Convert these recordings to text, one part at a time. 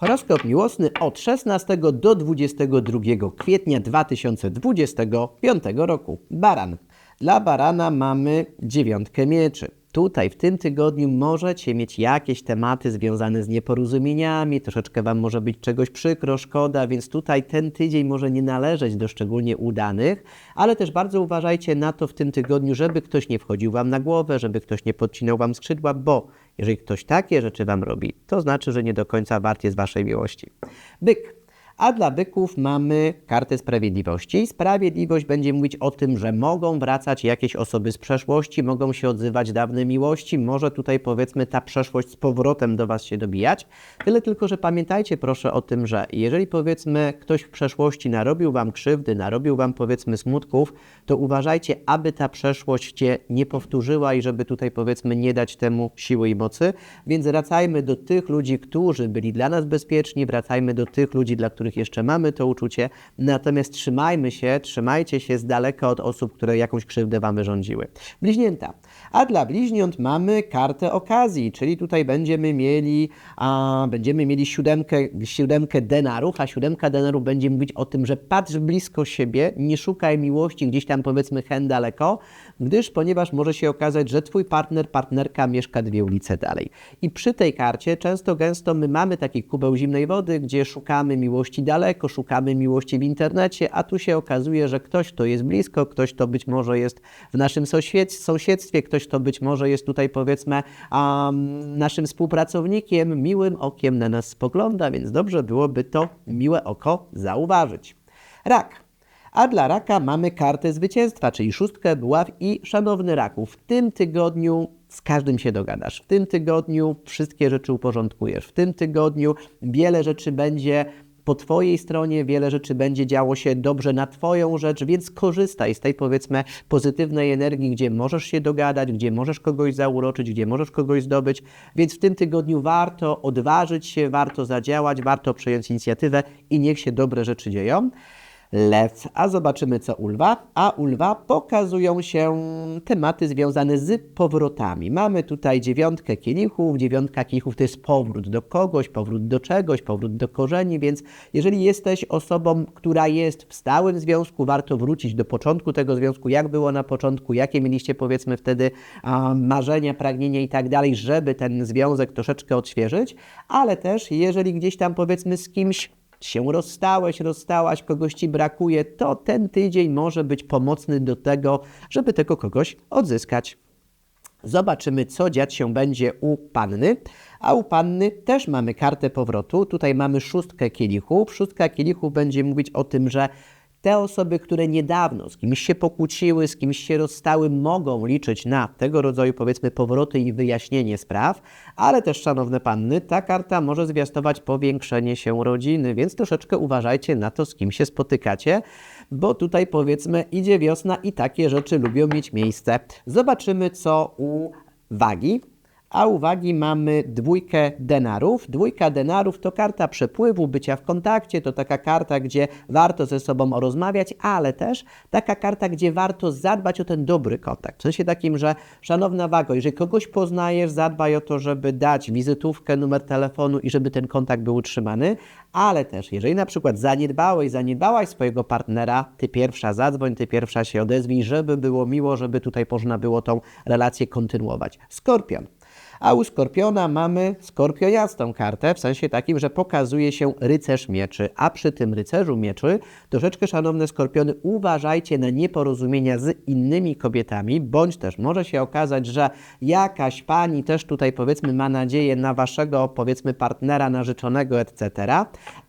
Horoskop miłosny od 16 do 22 kwietnia 2025 roku. Baran. Dla barana mamy dziewiątkę mieczy. Tutaj w tym tygodniu możecie mieć jakieś tematy związane z nieporozumieniami, troszeczkę Wam może być czegoś przykro, szkoda, więc tutaj ten tydzień może nie należeć do szczególnie udanych, ale też bardzo uważajcie na to w tym tygodniu, żeby ktoś nie wchodził Wam na głowę, żeby ktoś nie podcinał Wam skrzydła, bo jeżeli ktoś takie rzeczy Wam robi, to znaczy, że nie do końca wart jest Waszej miłości. Byk. A dla byków mamy kartę sprawiedliwości. Sprawiedliwość będzie mówić o tym, że mogą wracać jakieś osoby z przeszłości, mogą się odzywać dawne miłości, może tutaj powiedzmy ta przeszłość z powrotem do Was się dobijać. Tyle tylko, że pamiętajcie proszę o tym, że jeżeli powiedzmy ktoś w przeszłości narobił Wam krzywdy, narobił Wam powiedzmy smutków, to uważajcie, aby ta przeszłość Cię nie powtórzyła i żeby tutaj powiedzmy nie dać temu siły i mocy. Więc wracajmy do tych ludzi, którzy byli dla nas bezpieczni, wracajmy do tych ludzi, dla których jeszcze mamy to uczucie, natomiast trzymajmy się, trzymajcie się z daleka od osób, które jakąś krzywdę Wam wyrządziły. Bliźnięta. A dla bliźniąt mamy kartę okazji, czyli tutaj będziemy mieli, a, będziemy mieli siódemkę, siódemkę denarów, a siódemka denarów będzie mówić o tym, że patrz blisko siebie, nie szukaj miłości gdzieś tam powiedzmy hen daleko, gdyż ponieważ może się okazać, że Twój partner, partnerka mieszka dwie ulice dalej. I przy tej karcie często gęsto my mamy taki kubeł zimnej wody, gdzie szukamy miłości daleko, szukamy miłości w internecie, a tu się okazuje, że ktoś, kto jest blisko, ktoś, kto być może jest w naszym sąsied- sąsiedztwie, ktoś, kto być może jest tutaj powiedzmy um, naszym współpracownikiem, miłym okiem na nas spogląda, więc dobrze byłoby to miłe oko zauważyć. Rak. A dla raka mamy kartę zwycięstwa, czyli szóstkę buław i szanowny raku. W tym tygodniu z każdym się dogadasz. W tym tygodniu wszystkie rzeczy uporządkujesz. W tym tygodniu wiele rzeczy będzie po Twojej stronie, wiele rzeczy będzie działo się dobrze na Twoją rzecz, więc korzystaj z tej powiedzmy pozytywnej energii, gdzie możesz się dogadać, gdzie możesz kogoś zauroczyć, gdzie możesz kogoś zdobyć. Więc w tym tygodniu warto odważyć się, warto zadziałać, warto przejąć inicjatywę i niech się dobre rzeczy dzieją lew. A zobaczymy co u lwa. A u lwa pokazują się tematy związane z powrotami. Mamy tutaj dziewiątkę kielichów. Dziewiątka kielichów to jest powrót do kogoś, powrót do czegoś, powrót do korzeni, więc jeżeli jesteś osobą, która jest w stałym związku, warto wrócić do początku tego związku, jak było na początku, jakie mieliście powiedzmy wtedy marzenia, pragnienia i tak dalej, żeby ten związek troszeczkę odświeżyć, ale też jeżeli gdzieś tam powiedzmy z kimś się rozstałeś, rozstałaś, kogoś ci brakuje, to ten tydzień może być pomocny do tego, żeby tego kogoś odzyskać. Zobaczymy, co dziać się będzie u panny. A u panny też mamy kartę powrotu. Tutaj mamy szóstkę kielichów. Szóstka kielichów będzie mówić o tym, że te osoby, które niedawno z kimś się pokłóciły, z kimś się rozstały, mogą liczyć na tego rodzaju, powiedzmy, powroty i wyjaśnienie spraw, ale też, szanowne panny, ta karta może zwiastować powiększenie się rodziny, więc troszeczkę uważajcie na to, z kim się spotykacie, bo tutaj, powiedzmy, idzie wiosna i takie rzeczy lubią mieć miejsce. Zobaczymy, co u wagi. A uwagi mamy dwójkę denarów. Dwójka denarów to karta przepływu, bycia w kontakcie, to taka karta, gdzie warto ze sobą rozmawiać, ale też taka karta, gdzie warto zadbać o ten dobry kontakt. W sensie takim, że szanowna wago, jeżeli kogoś poznajesz, zadbaj o to, żeby dać wizytówkę, numer telefonu i żeby ten kontakt był utrzymany, ale też jeżeli na przykład zaniedbałeś, zaniedbałaś swojego partnera, ty pierwsza zadzwoń, ty pierwsza się odezwij, żeby było miło, żeby tutaj można było tą relację kontynuować. Skorpion. A u Skorpiona mamy skorpioniastą kartę, w sensie takim, że pokazuje się rycerz mieczy, a przy tym rycerzu mieczy troszeczkę, szanowne Skorpiony, uważajcie na nieporozumienia z innymi kobietami, bądź też może się okazać, że jakaś pani też tutaj powiedzmy ma nadzieję na waszego powiedzmy partnera, narzeczonego, etc.,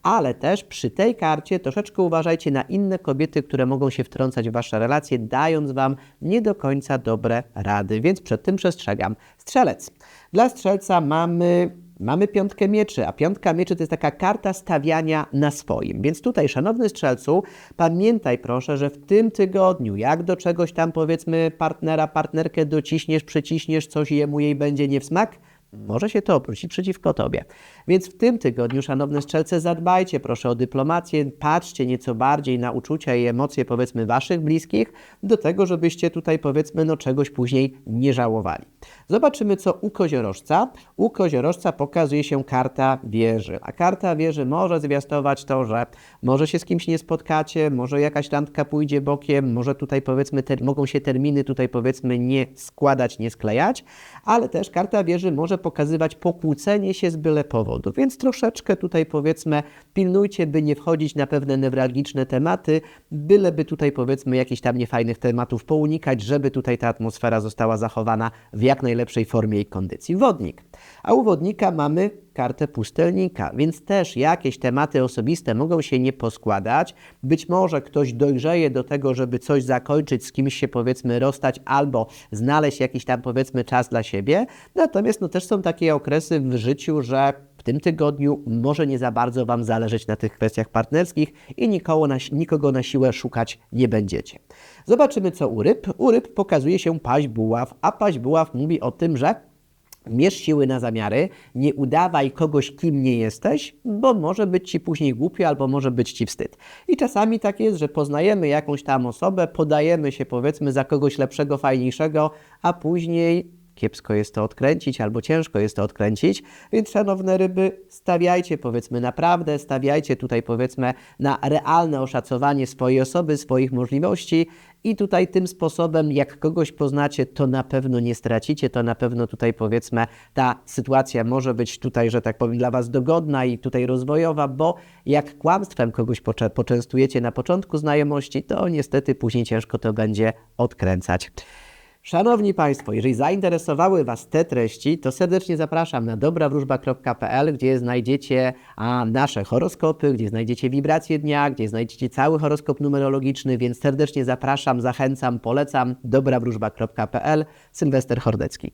ale też przy tej karcie troszeczkę uważajcie na inne kobiety, które mogą się wtrącać w wasze relacje, dając wam nie do końca dobre rady, więc przed tym przestrzegam. Strzelec. Dla strzelca mamy, mamy piątkę mieczy, a piątka mieczy to jest taka karta stawiania na swoim. Więc tutaj, szanowny strzelcu, pamiętaj proszę, że w tym tygodniu, jak do czegoś tam powiedzmy partnera, partnerkę dociśniesz, przyciśniesz, coś jemu jej będzie nie w smak, może się to obrócić przeciwko tobie. Więc w tym tygodniu, szanowne strzelce, zadbajcie proszę o dyplomację, patrzcie nieco bardziej na uczucia i emocje, powiedzmy, waszych bliskich, do tego, żebyście tutaj, powiedzmy, no czegoś później nie żałowali. Zobaczymy, co u koziorożca. U koziorożca pokazuje się karta wieży, a karta wieży może zwiastować to, że może się z kimś nie spotkacie, może jakaś randka pójdzie bokiem, może tutaj powiedzmy mogą się terminy tutaj powiedzmy nie składać, nie sklejać, ale też karta wieży może pokazywać pokłócenie się z byle powodu, więc troszeczkę tutaj powiedzmy pilnujcie, by nie wchodzić na pewne newralgiczne tematy, byleby tutaj powiedzmy jakichś tam niefajnych tematów pounikać, żeby tutaj ta atmosfera została zachowana w jak najlepszej formie i kondycji. Wodnik. A u wodnika mamy kartę pustelnika, więc też jakieś tematy osobiste mogą się nie poskładać. Być może ktoś dojrzeje do tego, żeby coś zakończyć, z kimś się powiedzmy rozstać albo znaleźć jakiś tam powiedzmy czas dla siebie. Natomiast no też są takie okresy w życiu, że w tym tygodniu może nie za bardzo Wam zależeć na tych kwestiach partnerskich i nikogo na, nikogo na siłę szukać nie będziecie. Zobaczymy co u ryb. U ryb pokazuje się paź buław, a paź buław mówi o tym, że Mierz siły na zamiary, nie udawaj kogoś, kim nie jesteś, bo może być ci później głupio albo może być ci wstyd. I czasami tak jest, że poznajemy jakąś tam osobę, podajemy się powiedzmy za kogoś lepszego, fajniejszego, a później kiepsko jest to odkręcić albo ciężko jest to odkręcić. Więc szanowne ryby, stawiajcie powiedzmy naprawdę, stawiajcie tutaj powiedzmy na realne oszacowanie swojej osoby, swoich możliwości i tutaj tym sposobem, jak kogoś poznacie, to na pewno nie stracicie, to na pewno tutaj powiedzmy ta sytuacja może być tutaj, że tak powiem, dla Was dogodna i tutaj rozwojowa, bo jak kłamstwem kogoś poczę- poczęstujecie na początku znajomości, to niestety później ciężko to będzie odkręcać. Szanowni Państwo, jeżeli zainteresowały Was te treści, to serdecznie zapraszam na dobrawróżba.pl, gdzie znajdziecie a, nasze horoskopy, gdzie znajdziecie wibracje dnia, gdzie znajdziecie cały horoskop numerologiczny, więc serdecznie zapraszam, zachęcam, polecam dobrawróżba.pl. Sylwester Hordecki.